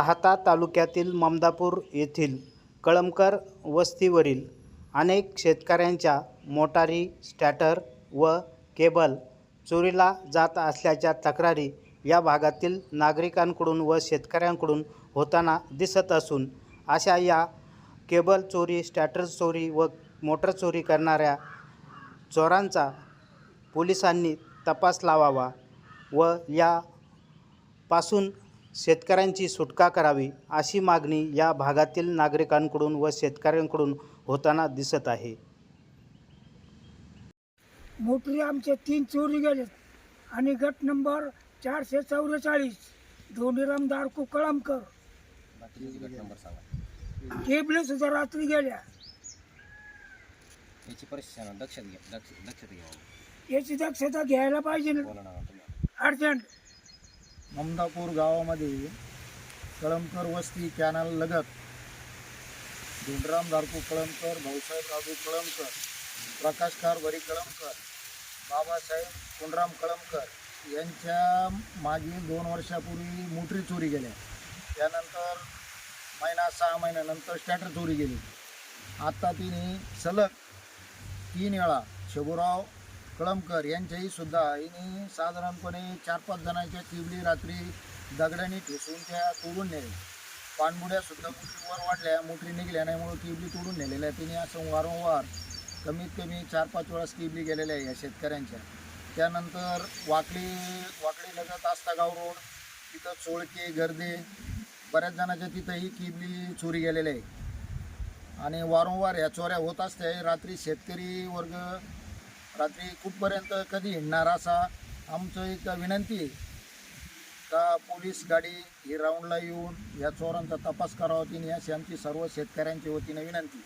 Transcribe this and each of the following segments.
राहता तालुक्यातील ममदापूर येथील कळमकर वस्तीवरील अनेक शेतकऱ्यांच्या मोटारी स्टॅटर व केबल चोरीला जात असल्याच्या तक्रारी या भागातील नागरिकांकडून व शेतकऱ्यांकडून होताना दिसत असून अशा या केबल चोरी स्टॅटर चोरी व मोटर चोरी करणाऱ्या चोरांचा पोलिसांनी तपास लावावा व या पासून शेतकऱ्यांची सुटका करावी अशी मागणी या भागातील नागरिकांकडून व शेतकऱ्यांकडून होताना दिसत आहे. मोटरी आमच्या तीन चोरी गेलेत आणि गट नंबर चारशे चौवेचाळीस. धोंडीराम दारकू कळमकर. केबले सुद्धा रात्री गेल्या. याची परिस्थिती लक्षात घ्या लक्ष लक्षात घ्या. याची दक्षता घ्यायला पाहिजे. अर्जंट. ममदापूर गावामध्ये कळमकर वस्ती कॅनल लगत. धुंडराम धारकू कळमकर भाऊसाहेब राजू कळमकर प्रकाश कारभारी कळमकर बाबासाहेब कुंडराम कळमकर यांच्या मागील दोन वर्षापूर्वी मोटरी चोरी गेल्या. त्यानंतर महिना सहा महिन्यानंतर स्टॅटर चोरी गेली. आता तिने सलग तीन वेळा शबुराव कळमकर यांच्याही सुद्धा यांनी साधारणपणे चार पाच जणांच्या चिबली रात्री दगडाने ठेसून त्या तोडून नेल्या. पाणबुड्या सुद्धा मोटरीवर वाढल्या मोटरी निघल्या नाहीमुळं किबली तोडून नेलेल्या तिने असं वारंवार कमीत कमी चार पाच वेळा किबली गेलेल्या आहे या शेतकऱ्यांच्या. त्यानंतर वाकडी वाकडी लगत आस्तागाव रोड तिथं चोळके गर्दे बऱ्याच जणांच्या तिथंही किबली चोरी गेलेल्या आहे आणि वारंवार ह्या चोऱ्या होत असते रात्री शेतकरी वर्ग रात्री कुठपर्यंत कधी हिंडणार असा आमचं एक विनंती आहे. का पोलीस गाडी ही राऊंडला येऊन या चोरांचा तपास करावा तिने अशी आमची सर्व शेतकऱ्यांच्या वतीने विनंती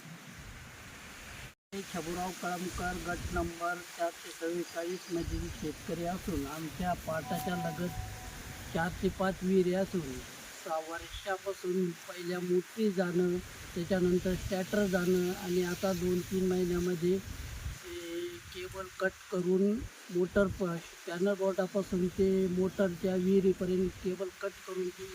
छबुराव कळमकर गट नंबर चारशे चव्वेचाळीसमधील शेतकरी असून आमच्या पाटाच्या लगत चार ते पाच विहिरी असून सहा वर्षापासून पहिल्या मोठी जाणं त्याच्यानंतर स्टॅटर जाणं आणि आता दोन तीन महिन्यामध्ये केबल कट करून मोटर प पॅनल बोर्डापासून ते मोटरच्या विहिरीपर्यंत केबल कट करून ती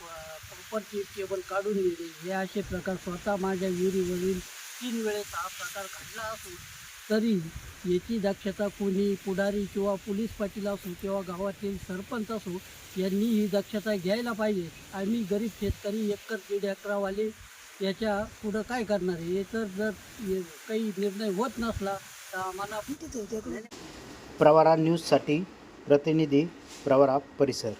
पंपरची केबल काढून दिली. हे असे प्रकार स्वतः माझ्या विहिरीवरील तीन वेळेस हा प्रकार घडला असून तरी याची दक्षता कोणी पुढारी किंवा पोलीस पाटील असो किंवा गावातील सरपंच असो यांनी ही दक्षता घ्यायला पाहिजे. आम्ही गरीब शेतकरी एकर दीड अकरावाले याच्या पुढं काय करणार आहे? हे तर जर काही निर्णय होत नसला प्रवरा न्यूजसाठी प्रतिनिधी प्रवरा परिसर